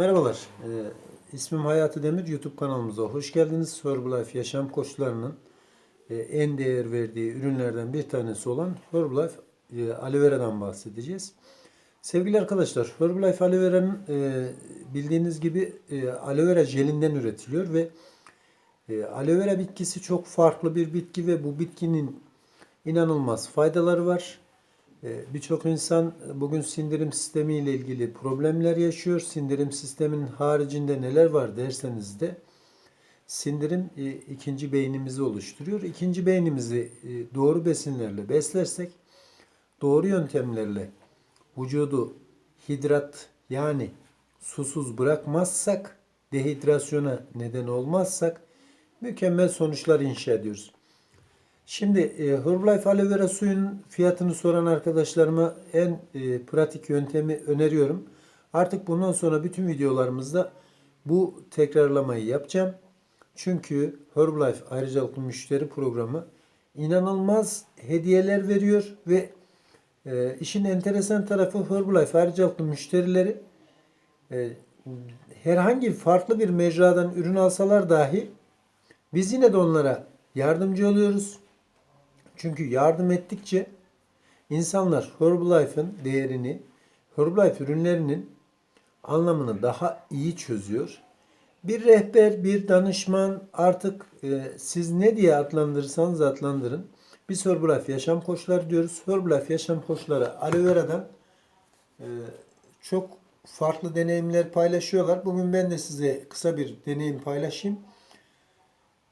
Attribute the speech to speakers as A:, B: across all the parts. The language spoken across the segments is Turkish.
A: Merhabalar, ee, ismim Hayati Demir. YouTube kanalımıza hoş geldiniz. Herbalife yaşam koçlarının e, en değer verdiği ürünlerden bir tanesi olan Herbalife e, aloe vera'dan bahsedeceğiz. Sevgili arkadaşlar, Herbalife aloe vera'nın e, bildiğiniz gibi e, aloe vera jelinden üretiliyor ve e, aloe vera bitkisi çok farklı bir bitki ve bu bitkinin inanılmaz faydaları var. Ee, Birçok insan bugün sindirim sistemi ile ilgili problemler yaşıyor. Sindirim sisteminin haricinde neler var derseniz de sindirim e, ikinci beynimizi oluşturuyor. İkinci beynimizi e, doğru besinlerle beslersek, doğru yöntemlerle vücudu hidrat yani susuz bırakmazsak, dehidrasyona neden olmazsak mükemmel sonuçlar inşa ediyoruz. Şimdi e, Herbalife aloe vera suyun fiyatını soran arkadaşlarıma en e, pratik yöntemi öneriyorum. Artık bundan sonra bütün videolarımızda bu tekrarlamayı yapacağım. Çünkü Herbalife ayrıcalıklı müşteri programı inanılmaz hediyeler veriyor ve e, işin enteresan tarafı Herbalife ayrıcalıklı müşterileri e, herhangi farklı bir mecradan ürün alsalar dahi biz yine de onlara yardımcı oluyoruz. Çünkü yardım ettikçe insanlar Herbalife'ın değerini, Herbalife ürünlerinin anlamını daha iyi çözüyor. Bir rehber, bir danışman artık e, siz ne diye adlandırırsanız adlandırın. Biz Herbalife yaşam koçları diyoruz. Herbalife yaşam koçları aloe vera'dan e, çok farklı deneyimler paylaşıyorlar. Bugün ben de size kısa bir deneyim paylaşayım.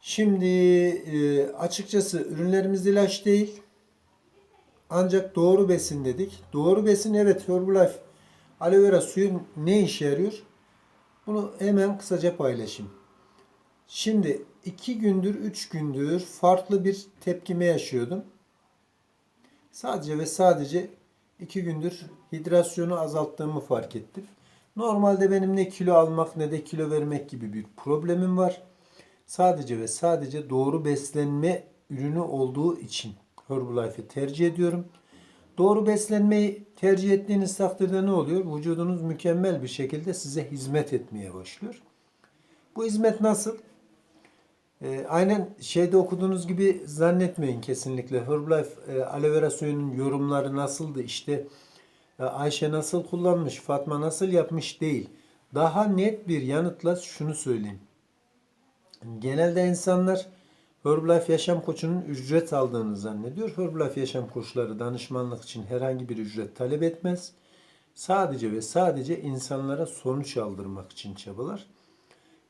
A: Şimdi e, açıkçası ürünlerimiz ilaç değil. Ancak doğru besin dedik. Doğru besin evet Herbalife aloe vera suyu ne işe yarıyor? Bunu hemen kısaca paylaşayım. Şimdi iki gündür, üç gündür farklı bir tepkime yaşıyordum. Sadece ve sadece iki gündür hidrasyonu azalttığımı fark ettim. Normalde benim ne kilo almak ne de kilo vermek gibi bir problemim var. Sadece ve sadece doğru beslenme ürünü olduğu için Herbalife'i tercih ediyorum. Doğru beslenmeyi tercih ettiğiniz takdirde ne oluyor? Vücudunuz mükemmel bir şekilde size hizmet etmeye başlıyor. Bu hizmet nasıl? Ee, aynen şeyde okuduğunuz gibi zannetmeyin kesinlikle. Herbalife e, aloe vera suyunun yorumları nasıldı? İşte e, Ayşe nasıl kullanmış, Fatma nasıl yapmış değil. Daha net bir yanıtla şunu söyleyeyim. Genelde insanlar Herbalife Yaşam Koçu'nun ücret aldığını zannediyor. Herbalife Yaşam Koçları danışmanlık için herhangi bir ücret talep etmez. Sadece ve sadece insanlara sonuç aldırmak için çabalar.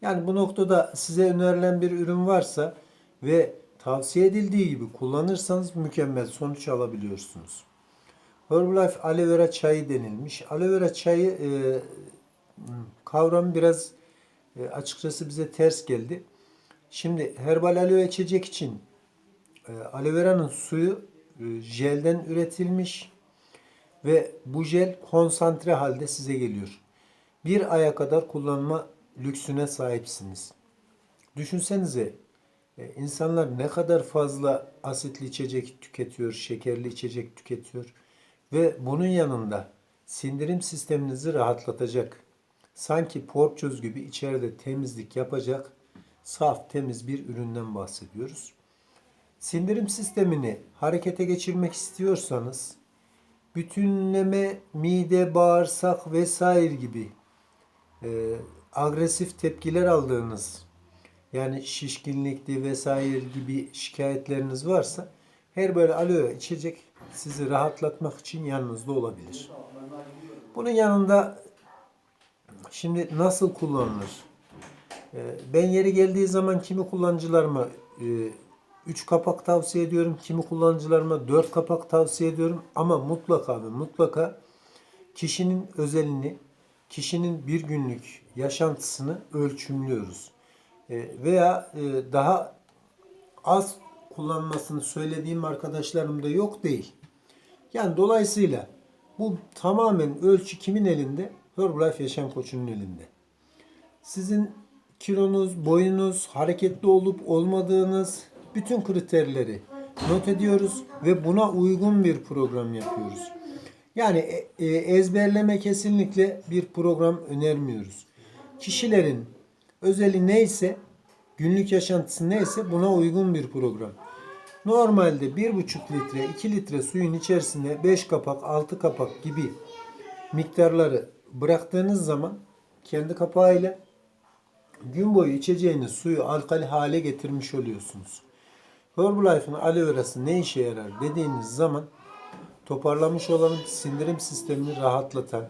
A: Yani bu noktada size önerilen bir ürün varsa ve tavsiye edildiği gibi kullanırsanız mükemmel sonuç alabiliyorsunuz. Herbalife aloe vera çayı denilmiş. Aloe vera çayı e, kavramı biraz e, açıkçası bize ters geldi. Şimdi herbal aloe içecek için e, aloe vera'nın suyu e, jelden üretilmiş ve bu jel konsantre halde size geliyor. Bir aya kadar kullanma lüksüne sahipsiniz. Düşünsenize e, insanlar ne kadar fazla asitli içecek tüketiyor, şekerli içecek tüketiyor ve bunun yanında sindirim sisteminizi rahatlatacak, sanki porçöz gibi içeride temizlik yapacak saf, temiz bir üründen bahsediyoruz. Sindirim sistemini harekete geçirmek istiyorsanız bütünleme, mide, bağırsak vesaire gibi e, agresif tepkiler aldığınız yani şişkinlikti vesaire gibi şikayetleriniz varsa her böyle aloe içecek sizi rahatlatmak için yanınızda olabilir. Bunun yanında şimdi nasıl kullanılır? Ee, ben yeri geldiği zaman kimi kullanıcılarıma 3 e, kapak tavsiye ediyorum. Kimi kullanıcılarıma 4 kapak tavsiye ediyorum. Ama mutlaka ve mutlaka kişinin özelini, kişinin bir günlük yaşantısını ölçümlüyoruz. Ee, veya e, daha az kullanmasını söylediğim arkadaşlarım da yok değil. Yani dolayısıyla bu tamamen ölçü kimin elinde? Herbalife Yaşam Koçu'nun elinde. Sizin kilonuz, boyunuz, hareketli olup olmadığınız bütün kriterleri not ediyoruz ve buna uygun bir program yapıyoruz. Yani e, e, ezberleme kesinlikle bir program önermiyoruz. Kişilerin özeli neyse, günlük yaşantısı neyse buna uygun bir program. Normalde 1,5 litre, 2 litre suyun içerisine 5 kapak, 6 kapak gibi miktarları bıraktığınız zaman kendi kapağıyla gün boyu içeceğiniz suyu alkali hale getirmiş oluyorsunuz. Herbalife'ın aloe verası ne işe yarar dediğiniz zaman toparlamış olan sindirim sistemini rahatlatan,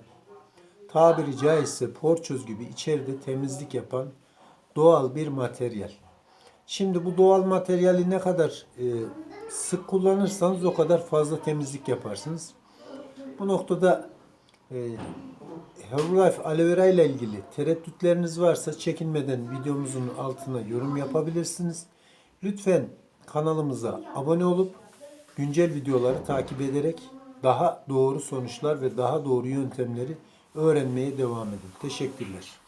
A: tabiri caizse porçöz gibi içeride temizlik yapan doğal bir materyal. Şimdi bu doğal materyali ne kadar e, sık kullanırsanız o kadar fazla temizlik yaparsınız. Bu noktada e, Herbalife aloe vera ile ilgili tereddütleriniz varsa çekinmeden videomuzun altına yorum yapabilirsiniz. Lütfen kanalımıza abone olup güncel videoları takip ederek daha doğru sonuçlar ve daha doğru yöntemleri öğrenmeye devam edin. Teşekkürler.